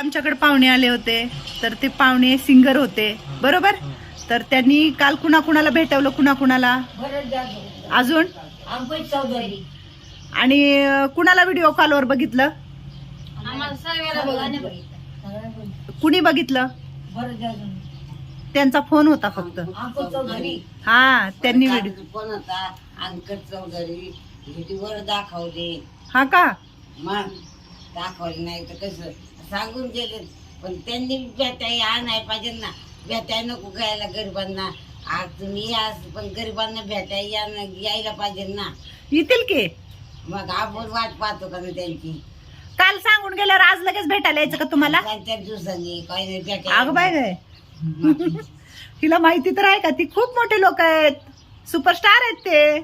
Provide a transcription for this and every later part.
आमच्याकडे पाहुणे आले होते तर ते पाहुणे सिंगर होते. बरोबर? तर त्यांनी काल कुणा कुणाला भेटवलं कुणा कुणाला अजून? आणि कुणाला व्हिडिओ कॉलवर बघितलं? कुणी बघितलं? त्यांचा फोन होता फक्त. हा त्यांनी व्हिडिओ होता चौधरी दाखवले हा का? मग दाखवले नाही तर कसं? सांगून गेले. पण त्यांनी भेटाय आणाय पाहिजे ना. भेटाय नको गायला गरिबांना. आज तुम्ही या पण गरिबांना भेटाय या यायला पाहिजे ना. येतील की? मग आपण वाट पाहतो का ना त्यांची? काल सांगून गेल्यावर आज लगेच भेटायला यायचं का तुम्हाला? चार दिवसांनी काही नाही अगं बाय भेटाय तिला माहिती तर आहे का? ती खूप मोठे लोक आहेत. सुपरस्टार आहेत ते.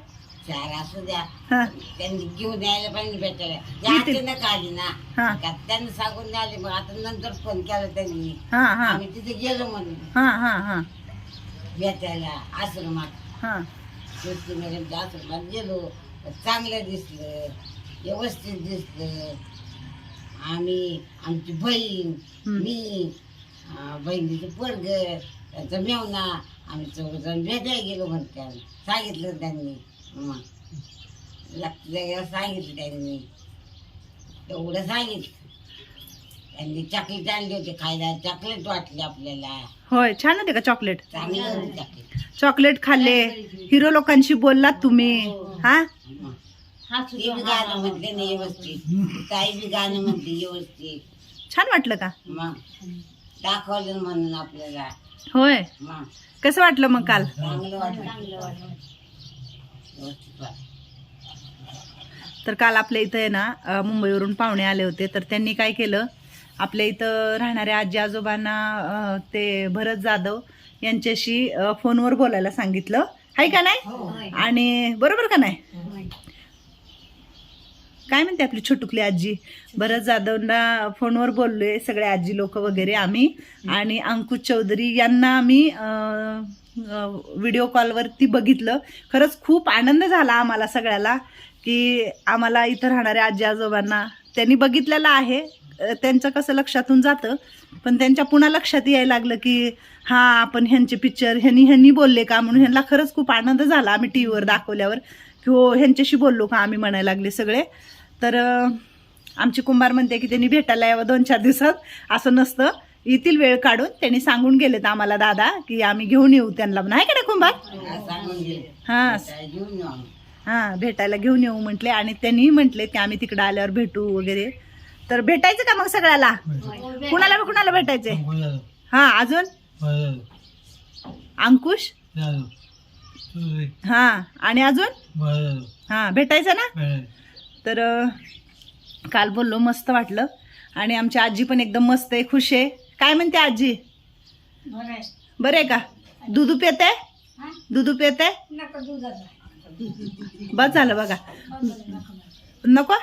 चार असू द्या. हा, त्यांनी घेऊन यायला पाहिजे भेटायला येतील. अचानक आली ना. हा. का त्यांनी सांगून आले मग आता नंतर फोन केला त्यांनी. हा हा. आम्ही तिथे गेलो म्हणून. हा हा हा. भेटायला आश्रमात. हा. कृष्ण मॅडमच्या आश्रमात गेलो. चांगलं दिसलं व्यवस्थित दिसलं. आम्ही आमची बहीण हम्म. मी अं, बहिणीचं पोरग त्याचा मेवना आम्ही चौघजण भेटायला गेलो म्हणत्या सांगितलं त्यांनी. मग लक्षात सांगितलं त्यांनी. एवढं सांगितलं. त्यांनी चॉकलेट आणली होती खायला. चॉकलेट वाटली आपल्याला. होय छान होते का चॉकलेट चांगली होती चॉकलेट चॉकलेट खाल्ले. हिरो लोकांशी बोललात तुम्ही. हा. हा? ते बी गाणं म्हटले नाही व्यवस्थित. ताई बी गाणं म्हटले व्यवस्थित. छान वाटलं का? मग दाखवलं म्हणून आपल्याला. होय. मग. कसं वाटलं मग काल? चांगलं वाटलं. व्यवस्थित वाटलं. तर काल आपल्या इथं आहे ना मुंबईवरून पाहुणे आले होते. तर त्यांनी काय केलं आपल्या इथं राहणाऱ्या आजी आजोबांना ते भरत जाधव यांच्याशी फोनवर बोलायला सांगितलं. आहे का नाही? आणि बरोबर का नाही? काय म्हणते आपली छोटुकली आजी? भरत जाधवना फोनवर बोललोय सगळे आजी लोक वगैरे आम्ही आणि अंकुश चौधरी यांना आम्ही व्हिडिओ कॉलवरती बघितलं. खरंच खूप आनंद झाला आम्हाला सगळ्याला की आम्हाला इथं राहणाऱ्या आजी आजोबांना. त्यांनी बघितलेलं आहे. त्यांचं कसं लक्षातून जातं. पण त्यांच्या पुन्हा लक्षात यायला लागलं की हां आपण ह्यांचे पिक्चर ह्यांनी ह्यांनी बोलले का? म्हणून ह्यांना खरंच खूप आनंद झाला आम्ही टी व्हीवर दाखवल्यावर. की हो ह्यांच्याशी बोललो का? आम्ही म्हणायला लागले सगळे. तर आमची कुंभार म्हणते की त्यांनी भेटायला यावं दोन चार दिवसात. असं नसतं. येतील वेळ काढून त्यांनी सांगून गेलेत आम्हाला दादा की आम्ही घेऊन येऊ त्यांना. नाही का नाही कुंभार? हा, हा भेटायला घेऊन येऊ म्हटले आणि त्यांनी म्हटले की आम्ही तिकडे आल्यावर भेटू वगैरे. तर भेटायचं का मग सगळ्याला? कुणाला कुणाला भेटायचे हा अजून? अंकुश? हा आणि अजून? हा भेटायचं ना? तर काल बोललो मस्त वाटलं. आणि आमची आजी पण एकदम मस्त आहे खुश आहे. काय म्हणते आजी? बरं. का? दुधू पेते? दुधू पेते. बस झालं बघा. नको?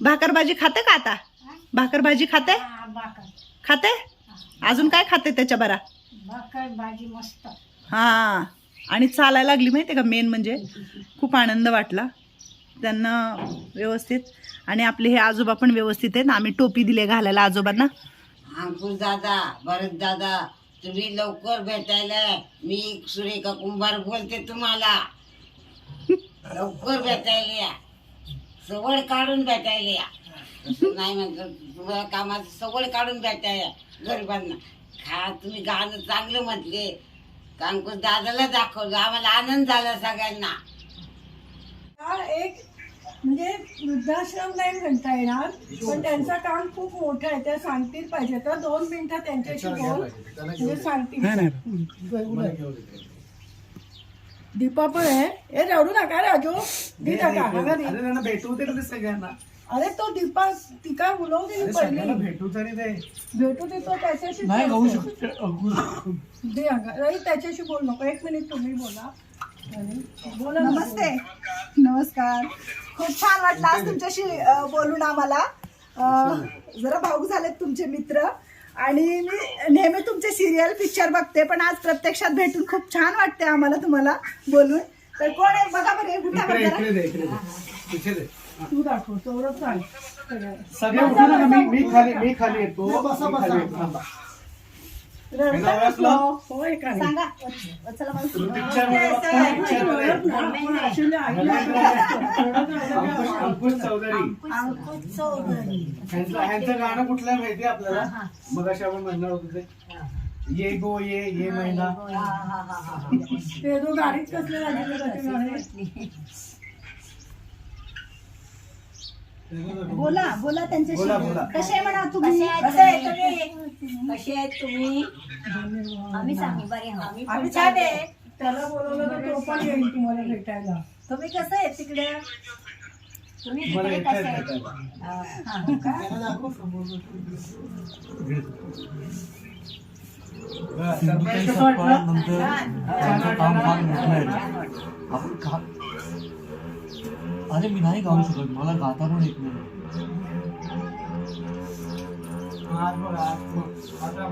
भाकर भाजी खाते का आता? भाकर भाजी खाते? खाते? अजून काय खाते त्याच्या बरा? भाजी मस्त. हा. आणि चालायला लागली माहिती का मेन म्हणजे? खूप आनंद वाटला. त्यांना व्यवस्थित. आणि आपले हे आजोबा पण व्यवस्थित आहेत. आम्ही टोपी दिले घालायला आजोबांना. अंकुश दादा भरत दादा तुम्ही लवकर भेटायला मी सुरेखा कुंभार बोलते तुम्हाला. लवकर भेटायला या. सवड काढून भेटायला या. तसं नाही म्हणतो तुम्हाला कामाचं सवड काढून भेटायला गरिबांना. खा तुम्ही गाणं चांगलं म्हटले अंकुश दादाला दाखवलं. आम्हाला आनंद झाला सगळ्यांना. एक म्हणजे वृद्धाश्रम नाही म्हणता येणार पण त्यांचं काम खूप मोठं आहे. ते सांगतील पाहिजे तर दोन मिनिटं त्यांच्याशी बोल. म्हणजे सांगतील. दीपा पण आहे. ए रडू नका राजू. हा दे. अरे त्यांना भेटू तरी ते सगळ्यांना. अरे तो दीपा ती काय बोलवते अरे ती सगळ्यांना पहिली भेटू तरी ते भेटू दे तो त्याच्याशी दे त्याच्याशी बोल नको. एक मिनिट तुम्ही बोला. नमस्ते. नमस्कार. खूप छान वाटलं आज तुमच्याशी बोलून आम्हाला. जरा भाऊक झालेत तुमचे मित्र. आणि मी नेहमी तुमचे सिरियल पिक्चर बघते पण आज प्रत्यक्षात भेटून खूप छान वाटते आम्हाला तुम्हाला बोलून. तर कोण आहे? बघा बरं दे तू दाखव. सगळे मी खाली मी खाली येतो. होय का नाही? सांगा. आईला. अंकुश अंकुश चौधरी. अंकुश चौधरी. ह्यांचं ह्यांचं गाणं कुठलं आहे माहिती आहे आपल्याला? मग आपण म्हणणार होतो ते. ये गो ये ये महिना ते जो गाडीत कसले लागले बोला बोला त्यांच्याशी. कसे आहे म्हणा तुम्ही? कसे आहे तुम्ही? कसे आहेत तुम्ही? आम्ही सांगू बरे आम्ही आम्ही छान आहे. त्याला बोलवलं तर तो पण येईल तुम्हाला भेटायला. तुम्ही कसं आहे तिकडे? तुम्ही तिकडे कसे. हा, हा का? सरप्राईज कसं वाटलं? नंतर त्यांचं काम फार मोठं आहे. आपण का अरे मी नाही गाऊ शकत मला गाता पण येत नाही. आज बघा आज मग- आता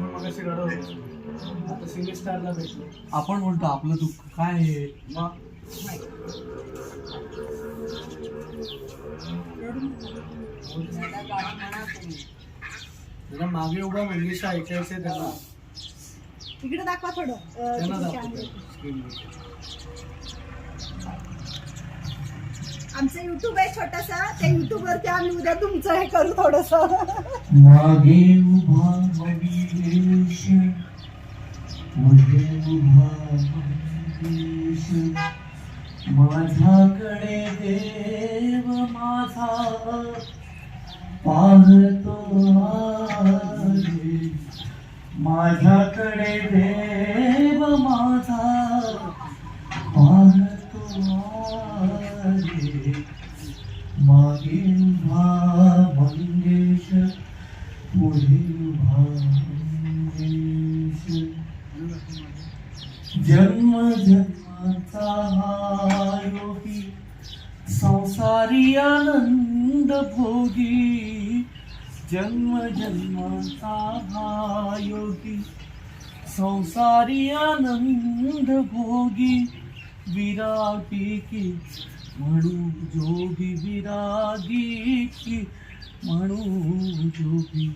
आपण म्हणतो आपलं दुःख काय आहे? मग? त्याला मागे उभा मंगेशा ऐकायचंय त्यांना तिकडे दाखवा थोडं अं, त्यांना किती दाखवतो छान आहे. स्क्रीनवर. आमचं युट्यूब आहे छोटस. त्या युट्यूब वरती आम्ही उद्या तुमचं हे करू थोडस. मागे उभा मंगेश पुढे उभा माझ्याकडे देव माझा पाहतो माझ्याकडे देव माझा पाहतो मागील भा मंगेश पुढील भांगेश जन्म जन्माचा हा योगी संसारी आनंद भोगी. जन्म जन्माचा हा योगी संसारी आनंद भोगी. विरागी की म्हणू जोगी विरागी म्हणू जोगी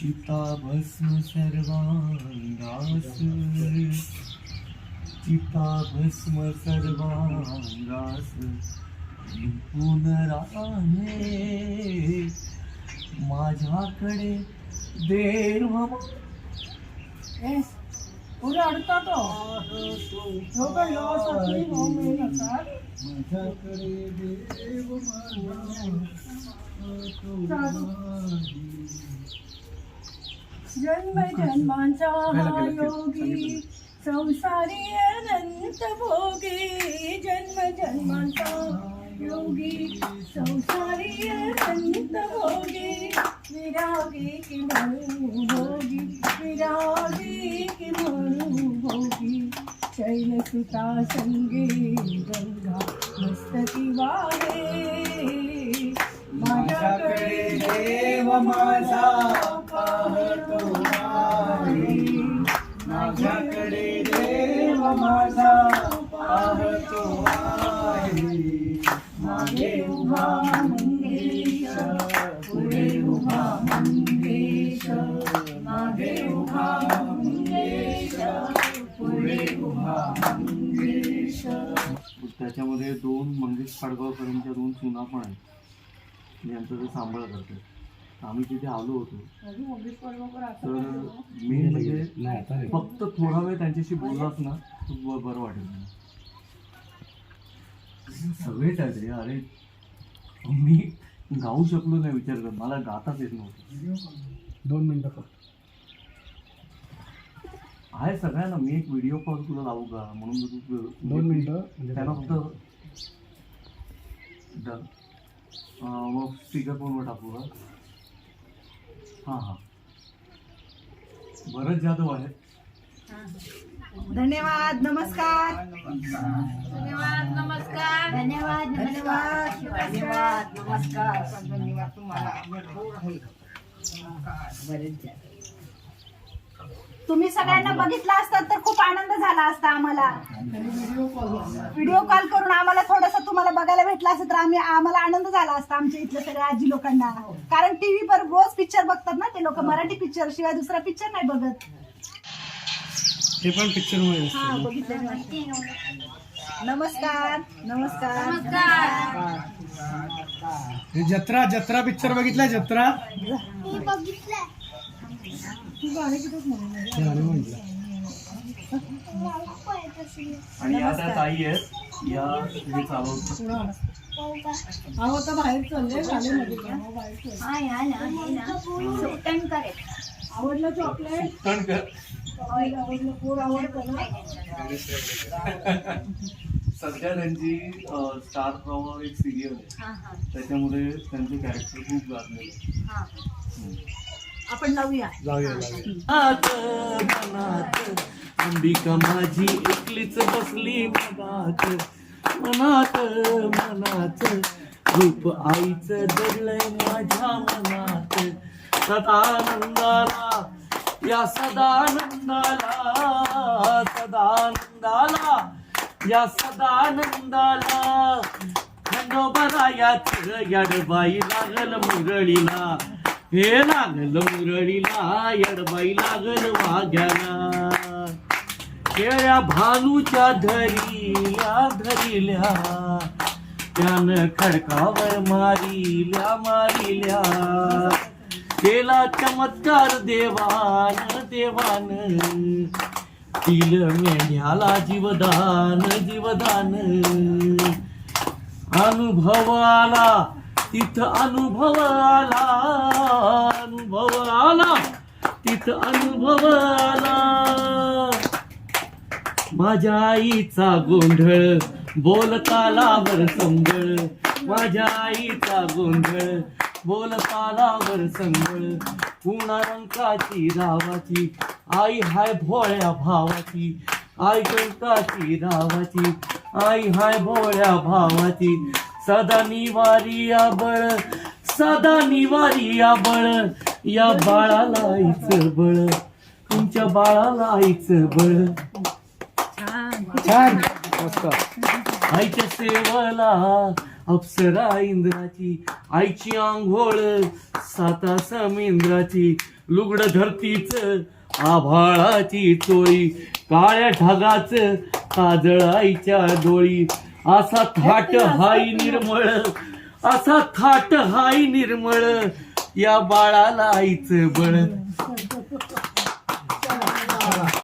चिता भस्म सर्वांगास. चिता भस्म सर्वांगास पुनराने माझ्याकडे देव ए, तू रडता तो पण माझ्याकडे देव जन्म जन्मांचा हा योगी संसारी अनंत भोगी. जन्म जन्मांचा योगी संसारी अनंत भोगी. विरागी की म्हणू भोगी विरागी की म्हणू भोगी. शैलसुता संगे गंगा मस्तकी वाहे माझ्याकडे देव माझा पाहतो माझ्याकडे देव माझा पाहतो आहे मागे उभा त्याच्यामध्ये दोन मंगेश पाडगावकरांच्या दोन सुना पण आहेत. यांचं ते सांभाळ करतात. आम्ही तिथे आलो होतो. तर मेन म्हणजे फक्त थोडा वेळ त्यांच्याशी बोललाच ना बरं वाटेल. सगळेच आहेत रे अरे मी गाऊ शकलो नाही विचार कर मला गाताच येत नव्हतं. दोन मिनिटं फक्त. आहे सगळ्यांना. मी एक व्हिडिओ कॉल तुला लावू का? म्हणून मी तू- दोन मिनिटं म्हणजे त्यांना फक्त मग स्पीकर फोनवर टाकू का? हां हां. बरंच जाधव आहे. धन्यवाद नमस्कार. धन्यवाद नमस्कार. धन्यवाद धन्यवाद धन्यवाद नमस्कार. धन्यवाद तुम्हाला भरपूर आहे बरेच झाले तुम्ही सगळ्यांना बघितलं असतं तर खूप आनंद झाला असता आम्हाला. व्हिडिओ कॉल करून आम्हाला थोडस तुम्हाला बघायला भेटलं असतं तर आम्ही आम्हाला आनंद झाला असता आमच्या इथल्या सगळ्या आजी लोकांना. कारण टीव्ही वर रोज पिक्चर बघतात ना ते लोक. मराठी पिक्चर शिवाय दुसरा पिक्चर नाही बघत. हे पण पिक्चरमध्ये असतं. हा बघितलं नमस्कार. नमस्कार. हे जत्रा जत्रा पिक्चर बघितला जत्रा. आणि या त्या ताई आहेत या हे अहो आता बाहेर चालले आवडलं चॉकलेट आवडलं पूर आवडतं ना? सध्या त्यांची स्टार प्रवाह एक सिरियल आहे. हा हा. त्याच्यामध्ये त्यांचे कॅरेक्टर खूप गाजलेले. हा. आपण लावूया. जाऊया जाऊया मनात मनात अंबिका माझी एकलीच बसली मनात. मनात मनात रूप आईचं दडलंय माझ्या मनात. सदानंदाला या सदानंदाला सदानंदाला या सदानंदाला. खंडोबरायाच यडबाई लागल मुरळीला. हे लागल मुरळीला यडबाई लागल वाघ्याला. खेळ्या भालूच्या या धरिल्या. त्यानं खडकावर मारिल्या मारिल्या. केला चमत्कार देवान देवान. तिल मेंढ्याला जीवदान जीवदान. अनुभवाला तिथं अनुभव आला अनुभव आला तिथं अनुभव आला माझ्या आईचा गोंधळ बोलतालावर संगळ. माझ्या आईचा गोंधळ बोलतालावर संगळ. पुणा रंकाची रावाची आई हाय भोळ्या भावाची. आई रंकाची रावाची आई हाय भोळ्या भावाची. सदा निवारी बळ सदा निवारी बळ या बाळाला आईचं बळ तुमच्या बाळाला आईचं बळ. छान. मस्त. आईच्या सेवला अप्सरा इंद्राची आईची आंघोळ साता समिंद्राची लुगड धरतीच आभाळाची चोळी काळ्या ढगाच काजळ आईच्या डोळी असा थाट हाई निर्मळ असा थाट हाई निर्मळ या बाळाला आईचं बळ.